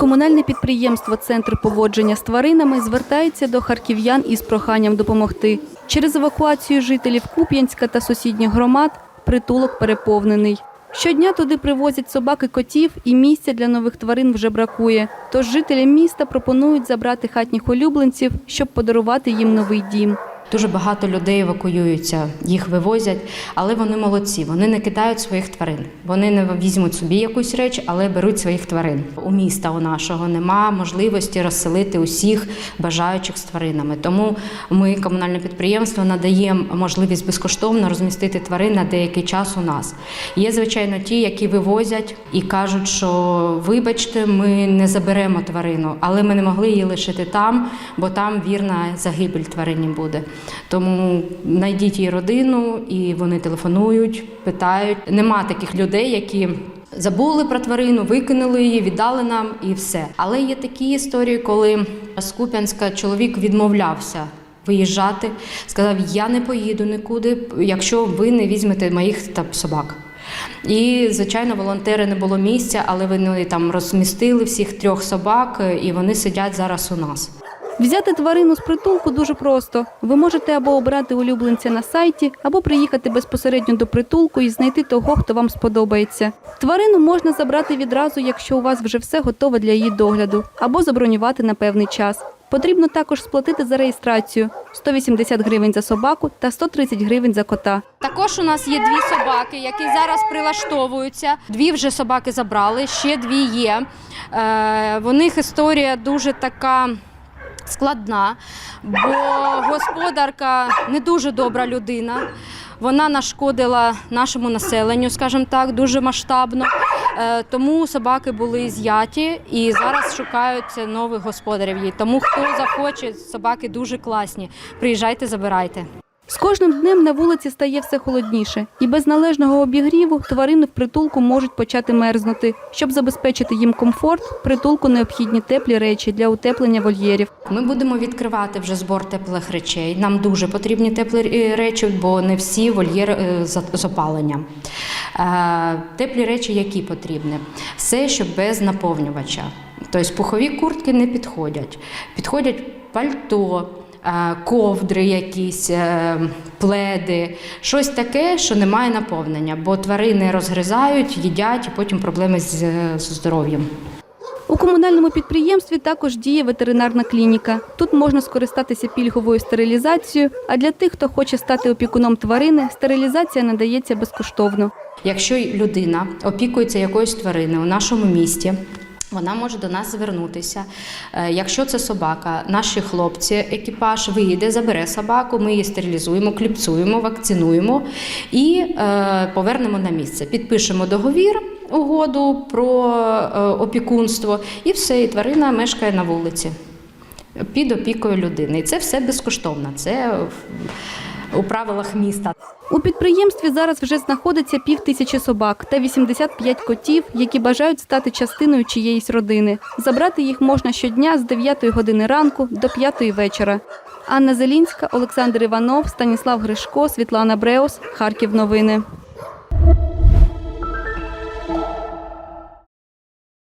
Комунальне підприємство Центр поводження з тваринами звертається до харків'ян із проханням допомогти. Через евакуацію жителів Куп'янська та сусідніх громад притулок переповнений. Щодня туди привозять собак і котів, і місця для нових тварин вже бракує. Тож жителям міста пропонують забрати хатніх улюбленців, щоб подарувати їм новий дім. Дуже багато людей евакуюються, їх вивозять, але вони молодці. Вони не кидають своїх тварин. Вони не візьмуть собі якусь реч, але беруть своїх тварин. У міста у нашого нема можливості розселити усіх бажаючих з тваринами. Тому ми, комунальне підприємство, надаємо можливість безкоштовно розмістити тварин на деякий час у нас. Є звичайно ті, які вивозять і кажуть, що вибачте, ми не заберемо тварину, але ми не могли її лишити там, бо там вірна загибель тварині буде. Тому знайдіть її родину, і вони телефонують, питають. Нема таких людей, які. Забули про тварину, викинули її, віддали нам і все. Але є такі історії, коли з Куп'янська чоловік відмовлявся виїжджати, сказав: Я не поїду нікуди, якщо ви не візьмете моїх там собак. І, звичайно, волонтери не було місця, але вони там розмістили всіх трьох собак, і вони сидять зараз у нас. Взяти тварину з притулку дуже просто. Ви можете або обрати улюбленця на сайті, або приїхати безпосередньо до притулку і знайти того, хто вам сподобається. Тварину можна забрати відразу, якщо у вас вже все готове для її догляду, або забронювати на певний час. Потрібно також сплатити за реєстрацію 180 гривень за собаку та 130 гривень за кота. Також у нас є дві собаки, які зараз прилаштовуються. Дві вже собаки забрали, ще дві є. Е, в них історія дуже така. Складна, бо господарка не дуже добра людина. Вона нашкодила нашому населенню, скажімо так, дуже масштабно. Е, Тому собаки були з'яті і зараз шукаються нових господарів. Тому хто захоче, собаки дуже класні. Приїжджайте, забирайте. З кожним днем на вулиці стає все холодніше, і без належного обігріву тварини в притулку можуть почати мерзнути. Щоб забезпечити їм комфорт, притулку необхідні теплі речі для утеплення вольєрів. Ми будемо відкривати вже збор теплих речей. Нам дуже потрібні теплі е, речі, бо не всі вольєри е, з опаленням. Е, Теплі речі, які потрібні? Все, що без наповнювача. Тобто пухові куртки не підходять. Підходять пальто. Е, Ковдри, якісь е, пледи, щось таке, що не має наповнення, бо тварини розгризають, їдять, і потім проблеми з, з здоров'ям. У комунальному підприємстві також діє ветеринарна клініка. Тут можна скористатися пільговою стерилізацією, а для тих, хто хоче стати опікуном тварини, стерилізація надається безкоштовно. Якщо людина опікується якоюсь твариною у нашому місті. Вона може до нас звернутися. Е, Якщо це собака, наші хлопці, екіпаж виїде, забере собаку, ми її стерилізуємо, кліпсуємо, вакцинуємо і е, повернемо на місце. Підпишемо договір, угоду про е, опікунство, і все, і тварина мешкає на вулиці під опікою людини. І це все безкоштовно. Це у правилах міста. У підприємстві зараз вже знаходиться пів тисячі собак та 85 котів, які бажають стати частиною чиєїсь родини. Забрати їх можна щодня з 9 години ранку до 5 вечора. Анна Зелінська, Олександр Іванов, Станіслав Гришко, Світлана Бреус, Харків. Новини.